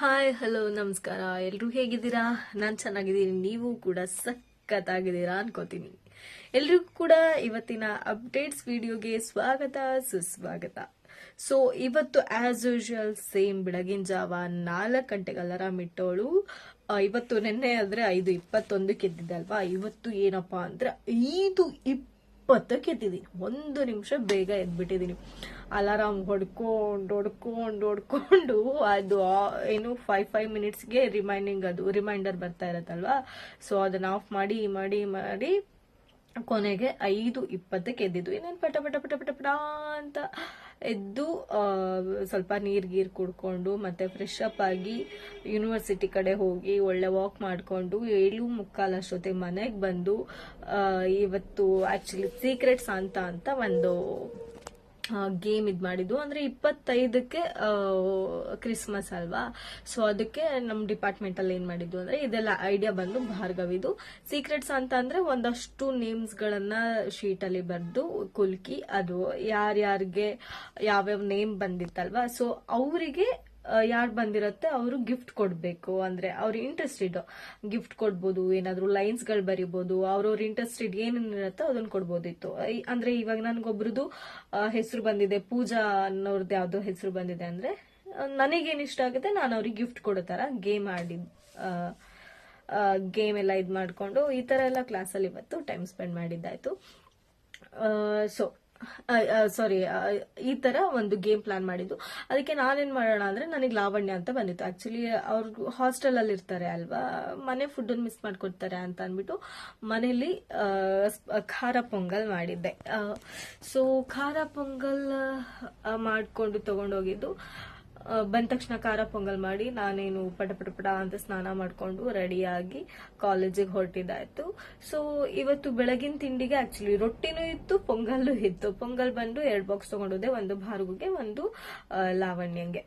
Hi hello ನಮಸ್ಕಾರ. ಎಲ್ಲರೂ ಹೇಗಿದ್ದೀರಾ? ನಾನು ಚೆನ್ನಾಗಿದ್ದೀನಿ. ನೀವು ಕೂಡ ಸಖತ್ತಾಗಿದ್ದೀರಾ ಅನ್ಕೋತೀನಿ. ಎಲ್ರಿಗೂ ಕೂಡ ಇವತ್ತಿನ ಅಪ್ಡೇಟ್ಸ್ ವಿಡಿಯೋಗೆ ಸ್ವಾಗತ, ಸುಸ್ವಾಗತ. ಸೊ ಇವತ್ತು ಆಸ್ ಯೂಶುವಲ್ ಸೇಮ್ ಬೆಳಗಿನ ಜಾವ ನಾಲ್ಕು ಗಂಟೆಗೆ ಅಲಾರಾಮ್ ಇಟ್ಟೋಳು. ಇವತ್ತು ನಿನ್ನೆ ಆದರೆ ಐದು ಇಪ್ಪತ್ತೊಂದಕ್ಕೆ ಎದ್ದಿದ್ದಲ್ವಾ ಇವತ್ತು ಏನಪ್ಪಾ ಅಂದ್ರೆ ಐದು ಇಪ್ಪತ್ತಕ್ಕೆ ಎತ್ತಿದ್ದೀನಿ ಒಂದು ನಿಮಿಷ ಬೇಗ ಎದ್ಬಿಟ್ಟಿದ್ದೀನಿ. ಅಲಾರಾಮ್ ಹೊಡ್ಕೊಂಡು ಹೊಡ್ಕೊಂಡು ಹೊಡ್ಕೊಂಡು ಅದು ಏನು ಫೈವ್ ಫೈವ್ ಮಿನಿಟ್ಸ್ಗೆ ರಿಮೈಂಡಿಂಗ್ ಅದು ರಿಮೈಂಡರ್ ಬರ್ತಾ ಇರತ್ತಲ್ವಾ? ಸೊ ಅದನ್ನ ಆಫ್ ಮಾಡಿ ಮಾಡಿ ಮಾಡಿ ಕೊನೆಗೆ ಐದು ಇಪ್ಪತ್ತಕ್ಕೆ ಎದ್ದಿದ್ದು. ಏನೇನು ಪಟ ಪಟ ಪಟ ಪಟ ಪಟ ಅಂತ. ಎದ್ದು ಸ್ವಲ್ಪ ನೀರು ಗೀರ್ ಕುಡ್ಕೊಂಡು, ಮತ್ತೆ ಫ್ರೆಶ್ ಅಪ್ ಆಗಿ ಯೂನಿವರ್ಸಿಟಿ ಕಡೆ ಹೋಗಿ ಒಳ್ಳೆ ವಾಕ್ ಮಾಡ್ಕೊಂಡು ಏಳು ಮುಕ್ಕಾಲು ಅಷ್ಟೊತ್ತಿಗೆ ಮನೆಗೆ ಬಂದು ಇವತ್ತು ಆಕ್ಚುಲಿ ಸೀಕ್ರೆಟ್ಸ್ ಅಂತ ಅಂತ ಒಂದು ಗೇಮ್ ಇದ್ ಮಾಡಿದ್ದು. ಅಂದ್ರೆ ಇಪ್ಪತ್ತೈದಕ್ಕೆ ಕ್ರಿಸ್ಮಸ್ ಅಲ್ವಾ? ಸೊ ಅದಕ್ಕೆ ನಮ್ಮ ಡಿಪಾರ್ಟ್ಮೆಂಟ್ ಅಲ್ಲಿ ಏನ್ ಮಾಡಿದ್ದು ಅಂದ್ರೆ ಇದೆಲ್ಲ ಐಡಿಯಾ ಬಂದು ಭಾರ್ಗವಿದು ಸೀಕ್ರೆಟ್ಸ್ ಅಂತ ಅಂದ್ರೆ ಒಂದಷ್ಟು ನೇಮ್ಸ್ ಗಳನ್ನ ಶೀಟ್ ಅಲ್ಲಿ ಬರೆದು ಕುಲ್ಕಿ ಅದು ಯಾರ್ಯಾರಿಗೆ ಯಾವ್ಯಾವ ನೇಮ್ ಬಂದಿತ್ತಲ್ವಾ? ಸೊ ಅವರಿಗೆ ಯಾರು ಬಂದಿರತ್ತೆ ಅವರು ಗಿಫ್ಟ್ ಕೊಡಬೇಕು. ಅಂದ್ರೆ ಅವ್ರ ಇಂಟ್ರೆಸ್ಟೆಡ್ ಗಿಫ್ಟ್ ಕೊಡ್ಬೋದು, ಏನಾದ್ರು ಲೈನ್ಸ್ಗಳು ಬರಿಬೋದು, ಅವ್ರವ್ರ ಇಂಟ್ರೆಸ್ಟೆಡ್ ಏನೇನಿರತ್ತೋ ಅದನ್ನ ಕೊಡ್ಬೋದಿತ್ತು. ಅಂದ್ರೆ ಇವಾಗ ನನ್ಗೊಬ್ರದ್ದು ಹೆಸರು ಬಂದಿದೆ, ಪೂಜಾ ಅನ್ನೋರ್ದು ಯಾವ್ದೋ ಹೆಸರು ಬಂದಿದೆ ಅಂದ್ರೆ ನನಗೇನು ಇಷ್ಟ ಆಗುತ್ತೆ ನಾನು ಅವ್ರಿಗೆ ಗಿಫ್ಟ್ ಕೊಡೋ ತರ ಗೇಮ್ ಆಡಿ ಗೇಮ್ ಎಲ್ಲ ಇದು ಮಾಡ್ಕೊಂಡು ಈ ತರ ಎಲ್ಲ ಕ್ಲಾಸಲ್ಲಿ ಇವತ್ತು ಟೈಮ್ ಸ್ಪೆಂಡ್ ಮಾಡಿದ್ದಾಯ್ತು. ಸೊ ಸಾರಿ ಈ ತರ ಒಂದು ಗೇಮ್ ಪ್ಲಾನ್ ಮಾಡಿದ್ದು. ಅದಕ್ಕೆ ನಾನೇನ್ ಮಾಡೋಣ ಅಂದ್ರೆ ನನಗೆ ಲಾವಣ್ಯ ಅಂತ ಬಂದಿತ್ತು. ಆಕ್ಚುಲಿ ಅವ್ರು ಹಾಸ್ಟೆಲ್ ಅಲ್ಲಿ ಇರ್ತಾರೆ ಅಲ್ವಾ? ಮನೆ ಫುಡ್ ಮಿಸ್ ಮಾಡ್ಕೊಡ್ತಾರೆ ಅಂತ ಅಂದ್ಬಿಟ್ಟು ಮನೇಲಿ ಖಾರ ಪೊಂಗಲ್ ಮಾಡಿದ್ದೆ. ಸೊ ಖಾರ ಪೊಂಗಲ್ ಮಾಡಿಕೊಂಡು ತಗೊಂಡೋಗಿದ್ದು. ಬಂದ ತಕ್ಷಣ ಖಾರ ಪೊಂಗಲ್ ಮಾಡಿ ನಾನೇನು ಪಟ ಪಟ ಪಟ ಅಂತ ಸ್ನಾನ ಮಾಡ್ಕೊಂಡು ರೆಡಿಯಾಗಿ ಕಾಲೇಜಿಗೆ ಹೊರಟಿದ್ದಾಯ್ತು. ಸೊ ಇವತ್ತು ಬೆಳಗಿನ ತಿಂಡಿಗೆ ಆಕ್ಚುಲಿ ರೊಟ್ಟಿನೂ ಇತ್ತು, ಪೊಂಗಲ್ಲು ಇತ್ತು. ಪೊಂಗಲ್ ಬಂದು ಎರಡು ಬಾಕ್ಸ್ ತಗೊಂಡೋದೆ ಒಂದು ಭಾರ್ಗುಗೆ ಒಂದು ಲಾವಣ್ಯಂಗೆ.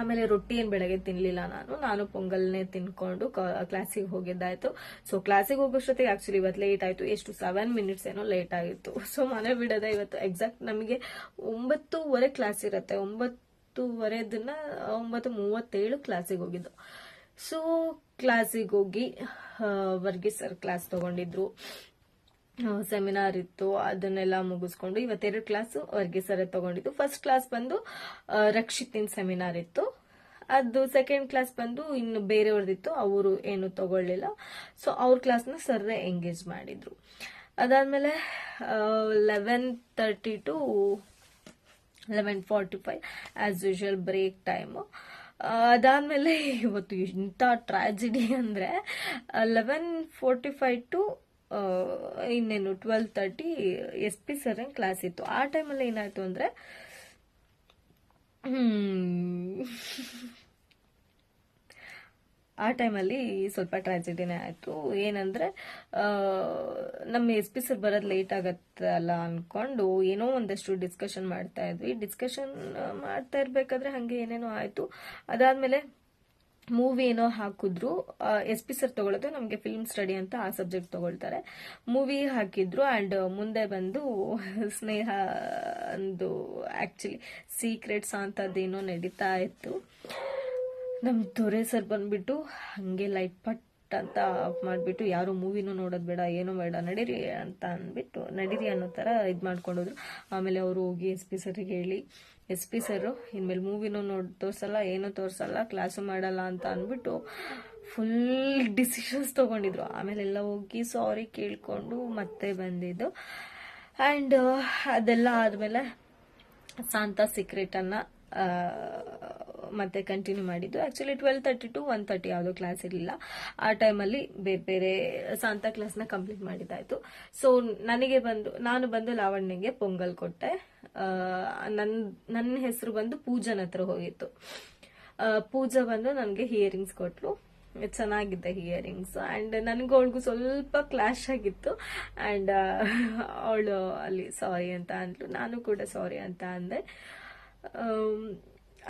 ಆಮೇಲೆ ರೊಟ್ಟಿ ಏನ್ ಬೆಳಗ್ಗೆ ತಿನ್ಲಿಲ್ಲ ನಾನು ನಾನು ಪೊಂಗಲ್ನೇ ತಿನ್ಕೊಂಡು ಕ್ಲಾಸಿಗೆ ಹೋಗಿದ್ದಾಯ್ತು. ಸೊ ಕ್ಲಾಸಿಗೆ ಹೋಗೋಷ್ಟೊತ್ತಿಗೆ ಆಕ್ಚುಲಿ ಇವತ್ತು ಲೇಟ್ ಆಯ್ತು. ಎಷ್ಟು? ಸೆವೆನ್ ಮಿನಿಟ್ಸ್ ಏನೋ ಲೇಟ್ ಆಗಿತ್ತು. ಸೊ ಮನೆ ಬಿಡದೆ ಇವತ್ತು ಎಕ್ಸಾಕ್ಟ್ ನಮಗೆ ಒಂಬತ್ತೂವರೆ ಕ್ಲಾಸ್ ಇರುತ್ತೆ. ಒಂಬತ್ತೂವರೆದನ್ನ ಒಂಬತ್ತು ಮೂವತ್ತೇಳು ಕ್ಲಾಸಿಗೆ ಹೋಗಿದ್ದು. ಸೊ ಕ್ಲಾಸಿಗೆ ಹೋಗಿ ವರ್ಗೀಸ್ ಸರ್ ಕ್ಲಾಸ್ ತಗೊಂಡಿದ್ರು. ಸೆಮಿನಾರ್ ಇತ್ತು, ಅದನ್ನೆಲ್ಲ ಮುಗಿಸ್ಕೊಂಡು ಇವತ್ತೆರಡು ಕ್ಲಾಸ್ ವರ್ಗೀಸ್ ಸರ್ ತಗೊಂಡಿದ್ದು. ಫಸ್ಟ್ ಕ್ಲಾಸ್ ಬಂದು ರಕ್ಷಿತಿನ ರಕ್ಷಿತಿನ್ ಸೆಮಿನಾರ್ ಇತ್ತು. ಅದು ಸೆಕೆಂಡ್ ಕ್ಲಾಸ್ ಬಂದು ಇನ್ನು ಬೇರೆಯವ್ರದಿತ್ತು, ಅವರು ಏನು ತಗೊಳ್ಳಿಲ್ಲ. ಸೊ ಅವ್ರ ಕ್ಲಾಸ್ನ ಸರ್ರೆ ಎಂಗೇಜ್ ಮಾಡಿದ್ರು. ಅದಾದ್ಮೇಲೆ eleven thirty to eleven forty five as usual break time ಅದಾದಮೇಲೆ ಇವತ್ತು ಇಂಥ ಟ್ರಾಜಿಡಿ ಅಂದರೆ ಲೆವೆನ್ ಫೋರ್ಟಿ ಫೈವ್ ಟು ಇನ್ನೇನು ಟ್ವೆಲ್ ತರ್ಟಿ ಎಸ್ ಪಿ ಸರ್ನ ಕ್ಲಾಸ್ ಇತ್ತು. ಆ ಟೈಮಲ್ಲಿ ಏನಾಯಿತು ಅಂದರೆ ಆ ಟೈಮಲ್ಲಿ ಸ್ವಲ್ಪ ಟ್ರಾಜಿಡಿನೇ ಆಯಿತು. ಏನಂದರೆ ನಮ್ಮ ಎಸ್ ಪಿ ಸರ್ ಬರೋದು ಲೇಟ್ ಆಗತ್ತಲ್ಲ ಅಂದ್ಕೊಂಡು ಏನೋ ಒಂದಷ್ಟು ಡಿಸ್ಕಷನ್ ಮಾಡ್ತಾ ಇದ್ವಿ. ಡಿಸ್ಕಷನ್ ಮಾಡ್ತಾ ಇರಬೇಕಾದ್ರೆ ಹಾಗೆ ಏನೇನೋ ಆಯಿತು. ಅದಾದಮೇಲೆ ಮೂವಿ ಏನೋ ಹಾಕಿದ್ರು. ಎಸ್ ಪಿ ಸರ್ ತಗೊಳ್ಳೋದು ನಮಗೆ ಫಿಲ್ಮ್ ಸ್ಟಡಿ ಅಂತ ಆ ಸಬ್ಜೆಕ್ಟ್ ತಗೊಳ್ತಾರೆ. ಮೂವಿ ಹಾಕಿದ್ರು ಆ್ಯಂಡ್ ಮುಂದೆ ಬಂದು ಸ್ನೇಹ ಒಂದು ಆ್ಯಕ್ಚುಲಿ ಸೀಕ್ರೆಟ್ಸ್ ಅಂತದ್ದೇನೋ ನಡೀತಾ ಇತ್ತು. ನಮ್ ದೊರೆ ಸರ್ ಬಂದ್ಬಿಟ್ಟು ಹಾಗೆ ಲೈಟ್ ಪಟ್ ಅಂತ ಆಫ್ ಮಾಡಿಬಿಟ್ಟು ಯಾರು ಮೂವಿನೂ ನೋಡೋದು ಬೇಡ, ಏನೂ ಬೇಡ, ನಡೀರಿ ಅಂತ ಅಂದ್ಬಿಟ್ಟು, ನಡೀರಿ ಅನ್ನೋ ಥರ ಇದು ಮಾಡ್ಕೊಂಡೋದ್ರು. ಆಮೇಲೆ ಅವರು ಹೋಗಿ ಎಸ್ ಪಿ ಸರ್ಗೆ ಹೇಳಿ, ಎಸ್ ಪಿ ಸರ್ ಇನ್ಮೇಲೆ ಮೂವಿನೂ ನೋಡಿ, ತೋರಿಸಲ್ಲ, ಏನೂ ತೋರಿಸಲ್ಲ ಕ್ಲಾಸು ಮಾಡಲ್ಲ ಅಂತ ಅಂದ್ಬಿಟ್ಟು ಫುಲ್ ಡಿಸಿಷನ್ಸ್ ತೊಗೊಂಡಿದ್ರು. ಆಮೇಲೆ ಎಲ್ಲ ಹೋಗಿ ಸಾರಿ ಕೇಳಿಕೊಂಡು ಮತ್ತೆ ಬಂದಿದ್ದು. ಆ್ಯಂಡ್ ಅದೆಲ್ಲ ಆದಮೇಲೆ ಸಾಂತ ಸೀಕ್ರೆಟನ್ನು ಮತ್ತೆ ಕಂಟಿನ್ಯೂ ಮಾಡಿದ್ದು. Actually twelve thirty to one thirty ಯಾವುದೋ ಕ್ಲಾಸ್ ಇರಲಿಲ್ಲ. ಆ ಟೈಮಲ್ಲಿ ಬೇರೆ ಬೇರೆ ಸಾಂತಾ ಕ್ಲಾಸ್ನ ಕಂಪ್ಲೀಟ್ ಮಾಡಿದ್ದಾಯ್ತು. ಸೊ ನನಗೆ ಬಂದು, ನಾನು ಬಂದು ಲಾವಣ್ಯಗೆ ಪೊಂಗಲ್ ಕೊಟ್ಟೆ. ನನ್ನ ನನ್ನ ಹೆಸರು ಬಂದು ಪೂಜನ್ ಹತ್ರ ಹೋಗಿತ್ತು. ಪೂಜಾ ಬಂದು ನನಗೆ ಹಿಯರಿಂಗ್ಸ್ ಕೊಟ್ಲು ಚೆನ್ನಾಗಿದ್ದೆ ಹಿಯರಿಂಗ್ಸ್ ಅಂಡ್ ನನಗೂ ಅವಳಿಗೂ ಸ್ವಲ್ಪ ಕ್ಲಾಶ್ ಆಗಿತ್ತು. ಅಂಡ್ ಅವಳು ಅಲ್ಲಿ ಸಾರಿ ಅಂತ ಅಂದ್ಲು. ನಾನು ಕೂಡ ಸಾರಿ ಅಂತ ಅಂದೆ.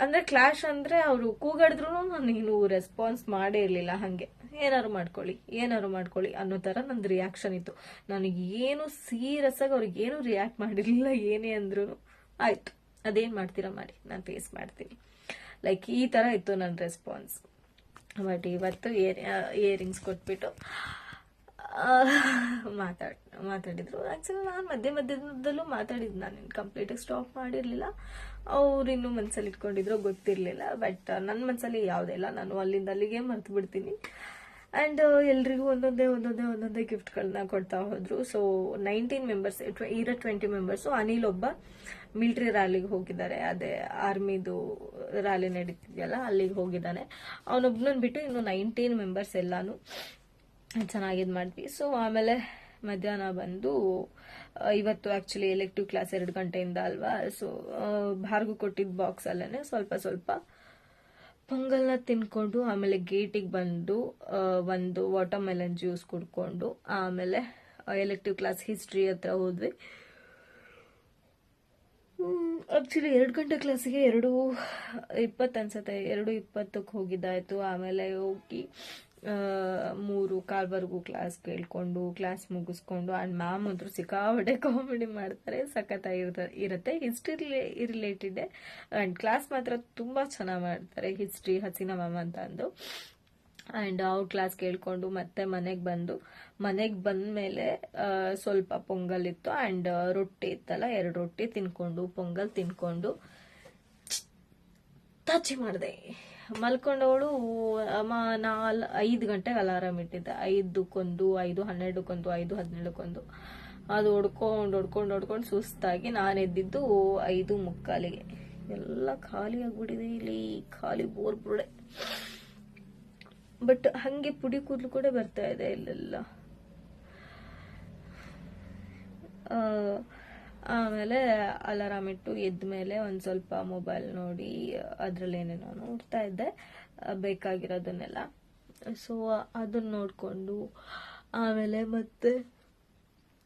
ಅಂದ್ರೆ ಕ್ಲಾಶ್ ಅಂದ್ರೆ ಅವರು ಕೂಗಾಡಿದ್ರು ನಾನು ರೆಸ್ಪಾನ್ಸ್ ಮಾಡೇ ಇರಲಿಲ್ಲ ಹಂಗೆ. ಏನಾರು ಮಾಡ್ಕೊಳ್ಳಿ ಏನಾರು ಮಾಡ್ಕೊಳ್ಳಿ ಅನ್ನೋ ತರ ನಂದು ರಿಯಾಕ್ಷನ್ ಇತ್ತು. ನನಗೆ ಏನು ಸೀರಿಯಸ್ ಆಗಿ ಅವ್ರಿಗೆ ಏನು ರಿಯಾಕ್ಟ್ ಮಾಡಿರ್ಲಿಲ್ಲ ಏನೇ ಅಂದ್ರು ಆಯ್ತು. ಅದೇನ್ ಮಾಡ್ತೀರಾ ಮಾಡಿ, ನಾನು ಫೇಸ್ ಮಾಡ್ತೀನಿ. ಲೈಕ್ ಈ ಥರ ಇತ್ತು ನನ್ನ ರೆಸ್ಪಾನ್ಸ್ ಬಟ್ ಇವತ್ತು ಇಯರ್ ಇಯರಿಂಗ್ಸ್ ಕೊಟ್ಬಿಟ್ಟು ಮಾತಾಡ್, ಮಾತಾಡಿದ್ರು. ಆ್ಯಕ್ಚುಲಿ ನಾನು ಮಧ್ಯ ಮಧ್ಯದಲ್ಲೂ ಮಾತಾಡಿದ್ದು ನಾನು ಕಂಪ್ಲೀಟಾಗಿ ಸ್ಟಾಪ್ ಮಾಡಿರಲಿಲ್ಲ. ಅವ್ರು ಇನ್ನು ಮನಸ್ಸಲ್ಲಿ ಇಟ್ಕೊಂಡಿದ್ರು, ಗೊತ್ತಿರಲಿಲ್ಲ. ಬಟ್ ನನ್ನ ಮನಸ್ಸಲ್ಲಿ ಯಾವುದೇ ಇಲ್ಲ. ನಾನು ಅಲ್ಲಿಂದ ಅಲ್ಲಿಗೆ ಮರ್ತು ಬಿಡ್ತೀನಿ ಆ್ಯಂಡ್ ಎಲ್ರಿಗೂ ಒಂದೊಂದೇ ಒಂದೊಂದೇ ಒಂದೊಂದೇ ಗಿಫ್ಟ್ಗಳನ್ನ ಕೊಡ್ತಾ ಹೋದ್ರು. ಸೊ ನೈನ್ಟೀನ್ ಮೆಂಬರ್ಸ್ ಇರೋ ಟ್ವೆಂಟಿ ಮೆಂಬರ್ಸು ಅನಿಲ್ ಒಬ್ಬ ಮಿಲ್ಟ್ರಿ ರ್ಯಾಲಿಗೆ ಹೋಗಿದ್ದಾರೆ. ಅದೇ ಆರ್ಮಿದು ರ್ಯಾಲಿ ನಡೀತಿದೆಯಲ್ಲ, ಅಲ್ಲಿಗೆ ಹೋಗಿದ್ದಾನೆ. ಅವನೊಬ್ಬನ ಬಿಟ್ಟು ಇನ್ನು ನೈನ್ಟೀನ್ ಮೆಂಬರ್ಸ್ ಎಲ್ಲಾನು. ಚೆನ್ನಾಗಿ ಇದು ಮಾಡಿದ್ವಿ. ಸೊ ಆಮೇಲೆ ಮಧ್ಯಾಹ್ನ ಬಂದು ಇವತ್ತು ಆಕ್ಚುಲಿ ಎಲೆಕ್ಟಿವ್ ಕ್ಲಾಸ್ ಎರಡು ಗಂಟೆಯಿಂದ ಅಲ್ವಾ? ಸೊ ಭಾರ್ಗು ಕೊಟ್ಟಿದ್ದ ಬಾಕ್ಸ್ ಅಲ್ಲೇ ಸ್ವಲ್ಪ ಸ್ವಲ್ಪ ಪೊಂಗಲ್ನ ತಿನ್ಕೊಂಡು ಆಮೇಲೆ ಗೇಟಿಗೆ ಬಂದು ಒಂದು ವಾಟರ್ ಮೆಲನ್ ಜ್ಯೂಸ್ ಕುಡ್ಕೊಂಡು ಆಮೇಲೆ ಎಲೆಕ್ಟಿವ್ ಕ್ಲಾಸ್ ಹಿಸ್ಟ್ರಿ ಹತ್ರ ಹೋದ್ವಿ. ಆಕ್ಚುಲಿ ಎರಡು ಗಂಟೆ ಕ್ಲಾಸಿಗೆ ಎರಡು ಇಪ್ಪತ್ತು ಅನ್ಸತ್ತೆ. ಎರಡು ಇಪ್ಪತ್ತಕ್ಕೆ ಹೋಗಿದ್ದಾಯಿತು. ಆಮೇಲೆ ಹೋಗಿ ಮೂರು, ಕಾಲ್ವರೆಗೂ ಕ್ಲಾಸ್ ಕೇಳ್ಕೊಂಡು ಕ್ಲಾಸ್ ಮುಗಿಸ್ಕೊಂಡು ಆ್ಯಂಡ್ ಮ್ಯಾಮ್ ಅಂದರು ಸಿಕ್ಕಾಪಟ್ಟೆ ಕಾಮಿಡಿ ಮಾಡ್ತಾರೆ ಸಖತ್ತಾಗಿರ್ತ ಇರುತ್ತೆ. ಹಿಸ್ಟ್ರಿ ರಿಲೇಟೆಡ್ ಆ್ಯಂಡ್ ಕ್ಲಾಸ್ ಮಾತ್ರ ತುಂಬ ಚೆನ್ನಾಗಿ ಮಾಡ್ತಾರೆ ಹಿಸ್ಟ್ರಿ ಹಸೀನಾ ಮ್ಯಾಮ್ ಅಂತ ಅಂದು. ಆ್ಯಂಡ್ ಅವ್ರ ಕ್ಲಾಸ್ ಕೇಳ್ಕೊಂಡು ಮತ್ತೆ ಮನೆಗೆ ಬಂದು, ಮನೆಗೆ ಬಂದ ಮೇಲೆ ಸ್ವಲ್ಪ ಪೊಂಗಲ್ ಇತ್ತು. ಆ್ಯಂಡ್ ರೊಟ್ಟಿ ಇತ್ತಲ್ಲ, ಎರಡು ರೊಟ್ಟಿ ತಿನ್ಕೊಂಡು, ಪೊಂಗಲ್ ತಿನ್ಕೊಂಡು ತಾಚಿ ಮಾಡಿದೆ. ಮಲ್ಕೊಂಡವಳು, ಅಮ್ಮ ನಾಲ್ ಐದು ಗಂಟೆಗೆ ಅಲಾರಾಮ್ ಇಟ್ಟಿದ್ದೆ. ಐದಕ್ಕೊಂದು, ಐದು ಹನ್ನೆರಡಕ್ಕೊಂದು, ಐದು ಹದಿನೇಳಕ್ಕೊಂದು. ಅದು ಹೊಡ್ಕೊಂಡು ಹೊಡ್ಕೊಂಡು ಹೊಡ್ಕೊಂಡು ಸುಸ್ತಾಗಿ ನಾನು ಎದ್ದಿದ್ದು ಐದು ಮುಕ್ಕಾಲಿಗೆ. ಎಲ್ಲ ಖಾಲಿ ಆಗ್ಬಿಟ್ಟಿದೆ ಇಲ್ಲಿ, ಖಾಲಿ ಬೋರ್ ಬುಡೆ ಬಟ್ ಹಂಗೆ ಪುಡಿ ಕೂದಲು ಕೂಡ ಬರ್ತಾ ಇದೆ ಇಲ್ಲೆಲ್ಲ. ಆಮೇಲೆ ಅಲಾರಾಮ್ ಇಟ್ಟು ಎದ್ದ ಮೇಲೆ ಒಂದು ಸ್ವಲ್ಪ ಮೊಬೈಲ್ ನೋಡಿ ಅದರಲ್ಲಿ ಏನೇನೋ ನೋಡ್ತಾ ಇದ್ದೆ. ಬೇಕಾಗಿರೋದನ್ನೆಲ್ಲ. ಸೊ ಅದನ್ನ ನೋಡಿಕೊಂಡು ಆಮೇಲೆ ಮತ್ತೆ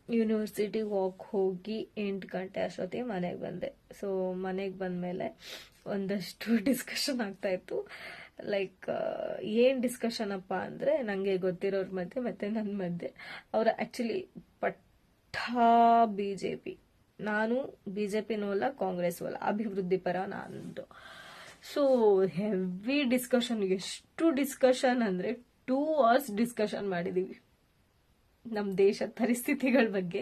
ಯೂನಿವರ್ಸಿಟಿ ವಾಕ್ ಹೋಗಿ ಎಂಟು ಗಂಟೆ ಅಷ್ಟೊತ್ತಿಗೆ ಮನೆಗೆ ಬಂದೆ. ಸೊ ಮನೆಗೆ ಬಂದಮೇಲೆ ಒಂದಷ್ಟು ಡಿಸ್ಕಷನ್ ಆಗ್ತಾ ಇತ್ತು. ಲೈಕ್ ಏನು ಡಿಸ್ಕಷನ್ ಅಪ್ಪ ಅಂದರೆ ನನಗೆ ಗೊತ್ತಿರೋರ ಮಧ್ಯೆ ಮತ್ತು ನನ್ನ ಮಧ್ಯೆ. ಅವರ ಆ್ಯಕ್ಚುಲಿ ಪಟ್ಟ ಬಿ ಜೆ ಪಿ. ನಾನು ಬಿ ಜೆ ಪಿನೂ ಅಲ್ಲ, ಕಾಂಗ್ರೆಸ್ ಅಲ್ಲ, ಅಭಿವೃದ್ಧಿ ಪರ ನಾನು ಸೊ ಹೆವಿ ಡಿಸ್ಕಷನ್ ಎಷ್ಟು ಡಿಸ್ಕಷನ್ ಅಂದರೆ ಟೂ ಅವರ್ಸ್ ಡಿಸ್ಕಷನ್ ಮಾಡಿದ್ದೀವಿ ನಮ್ಮ ದೇಶದ ಪರಿಸ್ಥಿತಿಗಳ ಬಗ್ಗೆ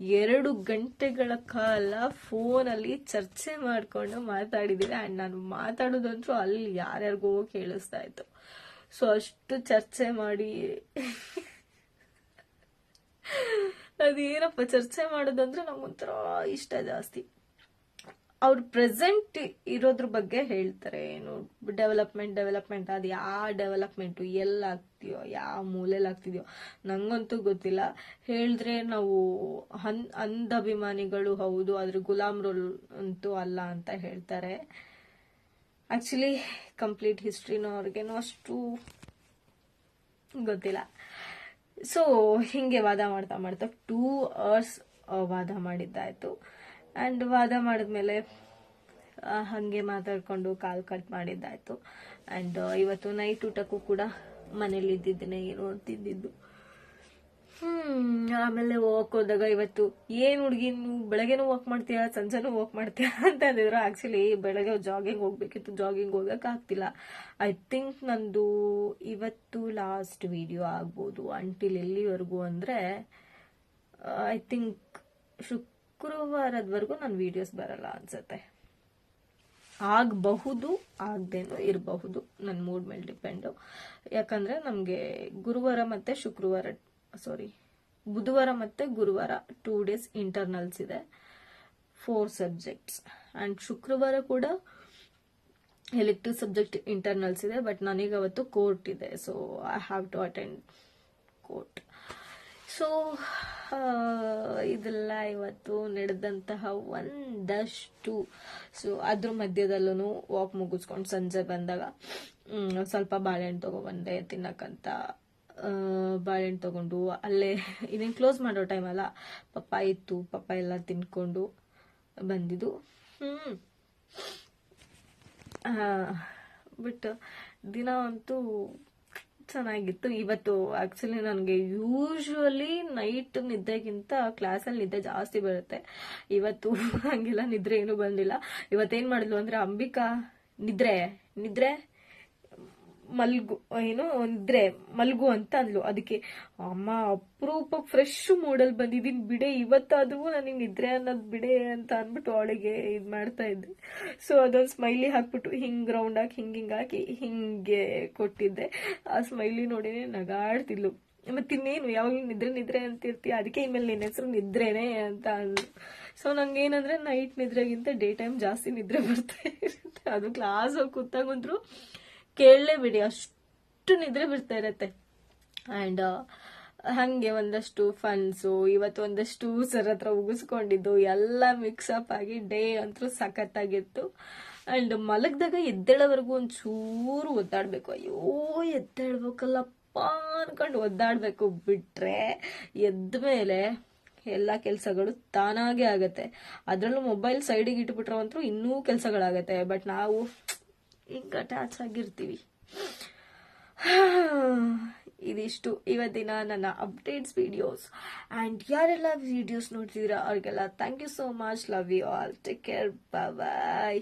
ಎರಡು ಗಂಟೆಗಳ ಕಾಲ ಫೋನಲ್ಲಿ ಚರ್ಚೆ ಮಾಡಿಕೊಂಡು ಮಾತಾಡಿದ್ದೀವಿ ಆ್ಯಂಡ್ ನಾನು ಮಾತಾಡೋದಂತೂ ಅಲ್ಲಿ ಯಾರ್ಯಾರಿಗೋ ಕೇಳಿಸ್ತಾ ಇತ್ತು. ಸೊ ಅಷ್ಟು ಚರ್ಚೆ ಮಾಡಿ ಅದೇನಪ್ಪ ಚರ್ಚೆ ಮಾಡೋದಂದ್ರೆ ನಮಗೊಂಥರ ಇಷ್ಟ ಜಾಸ್ತಿ. ಅವ್ರು ಪ್ರೆಸೆಂಟ್ ಇರೋದ್ರ ಬಗ್ಗೆ ಹೇಳ್ತಾರೆ, ಏನು ಡೆವಲಪ್ಮೆಂಟ್ ಡೆವಲಪ್ಮೆಂಟ್ ಅದು ಯಾವ ಡೆವಲಪ್ಮೆಂಟು ಎಲ್ಲ ಆಗ್ತೀಯೋ ಯಾವ ಮೂಲೆಯಲ್ಲಿ ಆಗ್ತಿದೆಯೋ, ನಂಗಂತೂ ಗೊತ್ತಿಲ್ಲ. ಹೇಳಿದ್ರೆ ನಾವು ಹನ್ ಅಂಧಾಭಿಮಾನಿಗಳು ಹೌದು, ಆದ್ರೆ ರೋಲ್ ಅಂತೂ ಅಲ್ಲ ಅಂತ ಹೇಳ್ತಾರೆ. ಆ್ಯಕ್ಚುಲಿ ಕಂಪ್ಲೀಟ್ ಹಿಸ್ಟ್ರಿನೂ ಅವ್ರಿಗೇನೋ ಅಷ್ಟು ಗೊತ್ತಿಲ್ಲ. ಸೊ ಹಿಂಗೆ ವಾದ ಮಾಡ್ತಾ ಮಾಡ್ತಾ ಟೂ ಅವರ್ಸ್ ವಾದ ಮಾಡಿದ್ದಾಯ್ತು. ಆ್ಯಂಡ್ ವಾದ ಮಾಡಿದ್ಮೇಲೆ ಹಾಗೆ ಮಾತಾಡ್ಕೊಂಡು ಕಾಲ್ ಕಟ್ ಮಾಡಿದ್ದಾಯ್ತು. ಆ್ಯಂಡ್ ಇವತ್ತು ನೈಟ್ ಊಟಕ್ಕೂ ಕೂಡ ಮನೇಲಿ ಇದ್ದಿದ್ದೇನೆ ಏನೋ ತಿಂದಿದ್ದು. ಹ್ಮ್, ಆಮೇಲೆ ವಾಕ್ ಹೋದಾಗ ಇವತ್ತು ಏನ್ ಹುಡುಗಿ ಬೆಳಗ್ಗೆನು ವಾಕ್ ಮಾಡ್ತೀಯಾ, ಸಂಜೆನೂ ವಾಕ್ ಮಾಡ್ತೀಯಾ ಅಂತ ಅಂದಿದ್ರು ಆಕ್ಚುಲಿ ಬೆಳಗ್ಗೆ ಜಾಗಿಂಗ್ ಹೋಗ್ಬೇಕಿತ್ತು. ಜಾಗಿಂಗ್ ಹೋಗಕ್ ಆಗ್ತಿಲ್ಲ. ಐ ಥಿಂಕ್ ನಂದು ಇವತ್ತು ಲಾಸ್ಟ್ ವಿಡಿಯೋ ಆಗ್ಬೋದು. ಅಂಟಿಲ್ ಎಲ್ಲಿವರೆಗೂ ಅಂದ್ರೆ ಐ ಥಿಂಕ್ ಶುಕ್ರವಾರದವರೆಗೂ ನನ್ನ ವಿಡಿಯೋಸ್ ಬರಲ್ಲ ಅನ್ಸುತ್ತೆ. ಆಗಬಹುದು, ಆಗದೇನು ಇರಬಹುದು. ನನ್ನ ಮೂಡ್ ಮೇಲೆ ಡಿಪೆಂಡು ಯಾಕಂದರೆ ನಮಗೆ ಗುರುವಾರ ಮತ್ತು ಶುಕ್ರವಾರ ಸಾರಿ ಬುಧವಾರ ಮತ್ತು ಗುರುವಾರ ಟೂ ಡೇಸ್ ಇಂಟರ್ನಲ್ಸ್ ಇದೆ ಫೋರ್ ಸಬ್ಜೆಕ್ಟ್ಸ್ ಆ್ಯಂಡ್ ಶುಕ್ರವಾರ ಕೂಡ ಎಲೆಕ್ಟಿವ್ ಸಬ್ಜೆಕ್ಟ್ ಇಂಟರ್ನಲ್ಸ್ ಇದೆ ಬಟ್ ನನಗೆ ಅವತ್ತು ಕೋರ್ಟ್ ಇದೆ so I have to attend court so ಇದೆಲ್ಲ ಇವತ್ತು ನಡೆದಂತಹ ಒಂದಷ್ಟು ಸೊ ಅದ್ರ ಮಧ್ಯದಲ್ಲೂ ವಾಕ್ ಮುಗಿಸ್ಕೊಂಡು ಸಂಜೆ ಬಂದಾಗ ಸ್ವಲ್ಪ ಬಾಳೆಹಣ್ಣು ತಗೊಬಂದೆ ತಿನ್ನಕ್ಕಂತ. ಬಾಳೆಹಣ್ಣು ತಗೊಂಡು, ಅಲ್ಲೇ ಇದೇನು ಕ್ಲೋಸ್ ಮಾಡೋ ಟೈಮ್ ಅಲ್ಲ, ಪಪ್ಪ ಇತ್ತು, ಪಪ್ಪ ಎಲ್ಲ ತಿನ್ಕೊಂಡು ಬಂದಿದ್ದು. ಬಟ್ ದಿನ ಅಂತೂ ಚೆನ್ನಾಗಿತ್ತು. ಇವತ್ತು ಆಕ್ಚುಲಿ ನನಗೆ ಯೂಶ್ವಲಿ ನೈಟ್ ನಿದ್ದೆಗಿಂತ ಕ್ಲಾಸಲ್ಲಿ ನಿದ್ದೆ ಜಾಸ್ತಿ ಬರುತ್ತೆ. ಇವತ್ತು ಹಂಗೆಲ್ಲ ನಿದ್ರೆ ಏನೂ ಬಂದಿಲ್ಲ. ಇವತ್ತೇನು ಮಾಡಿದ್ಲು ಅಂದರೆ ಅಂಬಿಕಾ ನಿದ್ರೆ ನಿದ್ರೆ ಮಲ್ಗು, ಏನು ಅಂದ್ರೆ ಮಲ್ಗು ಅಂತ ಅಂದ್ಲು. ಅದಕ್ಕೆ, ಅಮ್ಮ, ಅಪರೂಪ ಫ್ರೆಶ್ ಮೂಡಲ್ ಬಂದಿದ್ದೀನಿ ಬಿಡೆ, ಇವತ್ತಾದ್ರೂ ನನಗೆ ನಿದ್ರೆ ಅನ್ನೋದು ಬಿಡೆ ಅಂತ ಅಂದ್ಬಿಟ್ಟು ಅವಳಿಗೆ ಇದು ಮಾಡ್ತಾ ಇದ್ದೆ. ಸೊ ಅದೊಂದು ಸ್ಮೈಲಿ ಹಾಕ್ಬಿಟ್ಟು ಹಿಂಗ್ ರೌಂಡ್ ಹಾಕಿ, ಹಿಂಗ್ ಹಿಂಗ್ ಹಾಕಿ, ಹಿಂಗೆ ಕೊಟ್ಟಿದ್ದೆ. ಆ ಸ್ಮೈಲಿ ನೋಡಿ ನಗಾಡ್ತಿದ್ಲು. ಮತ್ತೆ ಇನ್ನೇನು, ಯಾವಾಗಲೂ ನಿದ್ರೆ ನಿದ್ರೆ ಅಂತಿರ್ತೀಯ ಅದಕ್ಕೆ ಇನ್ಮೇಲೆ ನಿನ್ನ ಹೆಸರು ನಿದ್ರೆನೇ ಅಂತ ಅಂದ್ರು ಸೊ ನಂಗೆ ಏನಂದ್ರೆ ನೈಟ್ ನಿದ್ರೆಗಿಂತ ಡೇ ಟೈಮ್ ಜಾಸ್ತಿ ನಿದ್ರೆ ಬರ್ತಾ ಇರುತ್ತೆ. ಅದು ಕ್ಲಾಸ್ ಹೋಗಿ ಕೂತಾಗಂದ್ರು ಕೇಳಲೇಬಿಡಿ ಅಷ್ಟು ನಿದ್ರೆ ಬಿಡ್ತಾ ಇರತ್ತೆ. ಆ್ಯಂಡ್ ಹಾಗೆ ಒಂದಷ್ಟು ಫನ್ಸು ಇವತ್ತು ಒಂದಷ್ಟು ಸರ್ ಹತ್ರ ಉಗಿಸ್ಕೊಂಡಿದ್ದು, ಎಲ್ಲ ಮಿಕ್ಸಪ್ ಆಗಿ ಡೇ ಅಂತೂ ಸಖತ್ತಾಗಿತ್ತು. ಆ್ಯಂಡ್ ಮಲಗಿದಾಗ ಎದ್ದೇಳೋವರೆಗೂ ಒಂಚೂರು ಒದ್ದಾಡಬೇಕು. ಅಯ್ಯೋ, ಎದ್ದೇಳ್ಬೇಕಲ್ಲಪ್ಪ ಅನ್ಕೊಂಡು ಒದ್ದಾಡಬೇಕು. ಬಿಟ್ಟರೆ ಎದ್ದ ಮೇಲೆ ಎಲ್ಲ ಕೆಲಸಗಳು ತಾನಾಗೆ ಆಗುತ್ತೆ. ಅದರಲ್ಲೂ ಮೊಬೈಲ್ ಸೈಡಿಗೆ ಇಟ್ಬಿಟ್ರೆ ಅಂತೂ ಇನ್ನೂ ಕೆಲಸಗಳಾಗತ್ತೆ. ಬಟ್ ನಾವು ಹಿಂಗೆ ಅಟ್ಯಾಚ್ ಆಗಿರ್ತೀವಿ ಇದಿಷ್ಟು ಇವತ್ತಿನ ನನ್ನ ಅಪ್ಡೇಟ್ಸ್ ವಿಡಿಯೋಸ್ ಆ್ಯಂಡ್ ಯಾರೆಲ್ಲ ವಿಡಿಯೋಸ್ ನೋಡ್ತಿದ್ದೀರಾ ಅವ್ರಿಗೆಲ್ಲ thank you so much love you all take care bye